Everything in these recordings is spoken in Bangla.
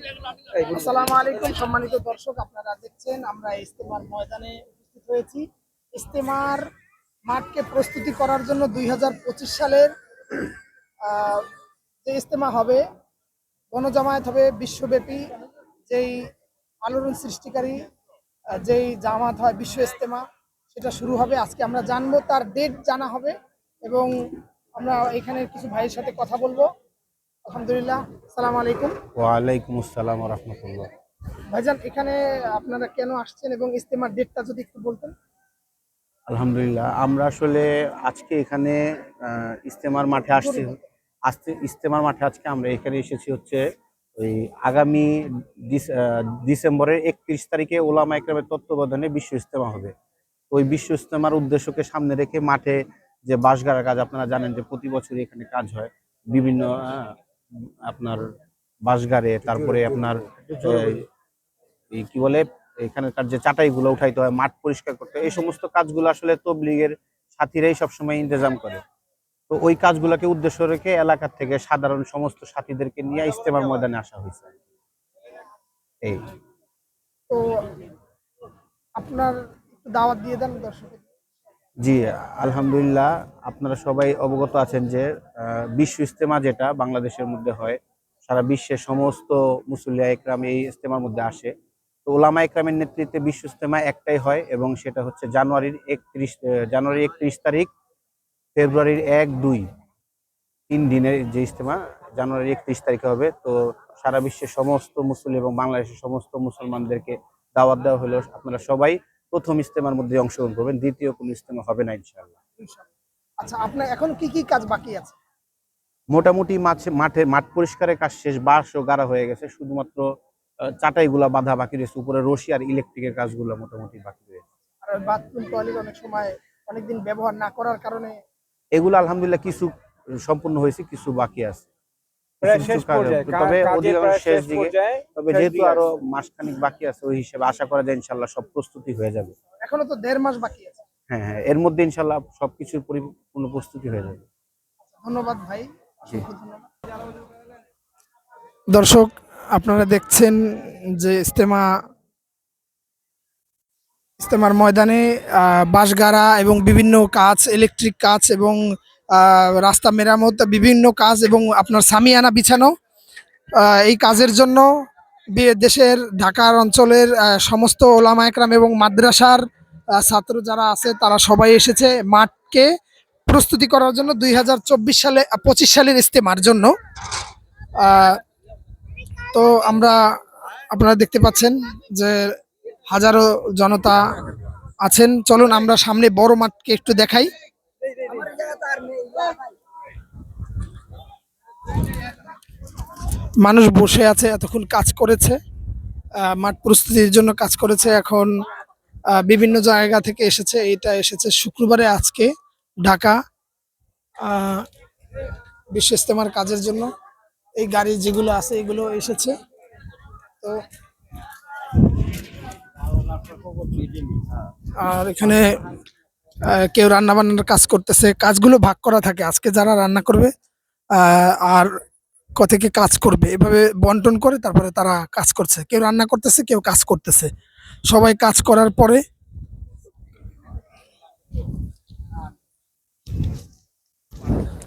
আসসালামু আলাইকুম সম্মানিত দর্শক, আপনারা দেখছেন, আমরা ইস্তেমার ময়দানে উপস্থিত হয়েছি। ইস্তেমার মাঠকে প্রস্তুতি করার জন্য দুই হাজার পঁচিশ সালের যে ইস্তেমা হবে, গণজামায়াত হবে বিশ্বব্যাপী যেই আলোড়ন সৃষ্টিকারী যেই জামাত হয় বিশ্ব ইস্তেমা, সেটা শুরু হবে। আজকে আমরা জানব তার ডেট জানা হবে এবং আমরা এখানে কিছু ভাইয়ের সাথে কথা বলব। আলহামদুলিল্লাহ সালাম আলাইকুম। ওয়ালাইকুম আসসালাম রহমতুল্লাহ। ভাইজান এখানে আপনারা কেন আসছেন এবং ইস্তেমার ডেটটা যদি একটু বলতেন? আলহামদুলিল্লাহ আমরা আসলে আজকে এখানে ইস্তেমার মাঠে আসছি। আসতে ইস্তেমার মাঠে আজকে আমরা এখানে এসেছি হচ্ছে ওই আগামী ডিস- ডিসেম্বরের একত্রিশ তারিখে ওলামা একরামের তত্ত্বাবধানে বিশ্ব ইস্তেমা হবে। ওই বিশ্ব ইস্তেমার উদ্দেশ্যকে সামনে রেখে মাঠে যে বাঁশগাড়া কাজ আপনারা জানেন যে প্রতি বছরই এখানে কাজ হয়। বিভিন্ন আপনার বাঁশগাড়ে, তারপরে আপনার কি বলে, এখানকার যে চাটাইগুলো উঠাইতে হয়, মাঠ পরিষ্কার করতে এই সমস্ত কাজগুলো আসলে তবলিগের সাথীরাই সবসময় ইন্তজাম করে। তো ওই কাজগুলোকে উদ্দেশ্য রেখে এলাকা থেকে সাধারণ সমস্ত সাথীদেরকে নিয়ে ইস্তেমার ময়দানে আসা হয়েছে। এই। তো আপনার দাওয়াত দিয়ে দেন দর্শকের জি, আলহামদুলিল্লাহ, আপনারা সবাই অবগত আছেন যে বিশ্ব ইস্তেমা যেটা বাংলাদেশের মধ্যে হয়, সারা বিশ্বের সমস্ত মুসল্লিয়া একরাম এই ইস্তেমার মধ্যে আসে। তো ওলামা একরামের নেতৃত্বে বিশ্ব ইস্তেমা একটাই হয় এবং সেটা হচ্ছে জানুয়ারির একত্রিশ জানুয়ারি একত্রিশ তারিখ, ফেব্রুয়ারির এক, দুই, তিন দিনের যে ইস্তেমা জানুয়ারি একত্রিশ তারিখে হবে। তো সারা বিশ্বের সমস্ত মুসলিম এবং বাংলাদেশের সমস্ত মুসলমানদেরকে দাওয়াত দেওয়া হলো, আপনারা সবাই প্রথম ইস্তেমার মধ্যে অংশগ্রহণ করবেন দ্বিতীয় কোনো ইস্তেমা হবে না ইনশাআল্লাহ। আচ্ছা আপনার এখন কি কি কাজ বাকি আছে? মোটামুটি মাছ মাঠে মাঠ পরিষ্কারের কাজ শেষ বাঁশ ও গাড়া হয়ে গেছে শুধুমাত্র চাটাইগুলা বাঁধা বাকি রয়েছে উপরে রশি আর ইলেকট্রিকের কাজগুলো মোটামুটি বাকি রয়েছে। আর বাথরুম টয়লেট অনেক সময় অনেকদিন ব্যবহার না করার কারণে এগুলো আলহামদুলিল্লাহ কিছু সম্পূর্ণ হয়েছে কিছু বাকি আছে। তবে কাজের অধিকাংশ প্রায় শেষ শেষ দিকে তবে যেহেতু আরও মাসখানিক বাকি আছে ওই হিসেবে আশা করা যায় ইনশাল্লাহ সব প্রস্তুতি হয়ে যাবে। এখনও তো দেড় মাস বাকি আছে। হ্যাঁ হ্যাঁ এর মধ্যে ইনশাল্লাহ সবকিছুর পরিপূর্ণ প্রস্তুতি হয়ে যাবে। ধন্যবাদ ভাই জি। অসংখ্য ধন্যবাদ। দর্শক আপনারা দেখছেন যে ইস্তেমা ইস্তেমার ময়দানে আহ, বাঁশগাড়া এবং বিভিন্ন কাজ ইলেকট্রিক কাজ এবং রাস্তা মেরামত, বিভিন্ন কাজ এবং আপনার সামিয়ানা বিছানো। এই কাজের জন্য দেশের ঢাকার অঞ্চলের সমস্ত ওলামা একরাম এবং মাদ্রাসার ছাত্র যারা আছে তারা সবাই এসেছে মাঠকে প্রস্তুতি করার জন্য দুই হাজার চব্বিশ সালে, পঁচিশ সালের ইস্তেমার জন্য। তো আমরা আপনারা দেখতে পাচ্ছেন যে হাজারো জনতা আছেন। চলুন আমরা সামনে বড় মাঠকে একটু দেখাই। মানুষ বসে আছে, এতক্ষণ কাজ করেছে মাঠ প্রস্তুতির জন্য কাজ করেছে, এখন বিভিন্ন জায়গা থেকে এসেছে, এটা এসেছে শুক্রবারে আজকে ঢাকা বিশ্ব ইস্তেমার কাজের জন্য। এই গাড়ি যেগুলো আছে, এগুলো এসেছে। তো, আর এখানে কেউ রান্না বান্নার কাজ করতেছে, কাজগুলো ভাগ করা থাকে। আজকে যারা রান্না করবে আর ক থেকে কাজ করবে, এভাবে বন্টন করে তারপরে তারা কাজ করছে। কেউ রান্না করতেছে, কেউ কাজ করতেছে। সবাই কাজ করার পরে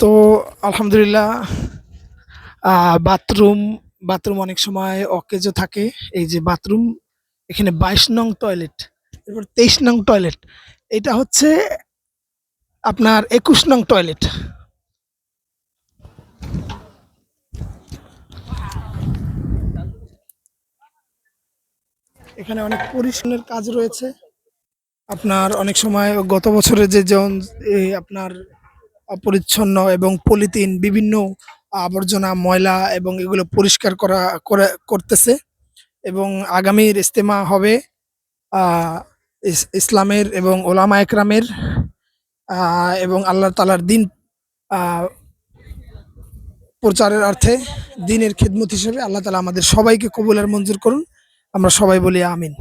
তো আলহামদুলিল্লাহ বাথরুম বাথরুম অনেক সময় অকেজো থাকে। এই যে বাথরুম, এখানে বাইশ নং টয়লেট এরপর তেইশ নং টয়লেট এটা হচ্ছে আপনার একুশ নং টয়লেট। এখানে অনেক পরিষ্কারের কাজ রয়েছে। আপনার অনেক সময় গত বছরে যে যেমন আপনার অপরিচ্ছন্ন এবং পলিথিন, বিভিন্ন আবর্জনা, ময়লা এবং এগুলো পরিষ্কার করা, করে, করতেছে এবং আগামীর ইস্তেমা হবে ইসলামের এবং ওলামা একরামের এবং আল্লাহ তালার দিন প্রচারের অর্থে দিনের খেদমত হিসেবে আল্লাহ তালা আমাদের সবাইকে কবুলের মঞ্জুর করুন। আমরা সবাই বলি আমিন।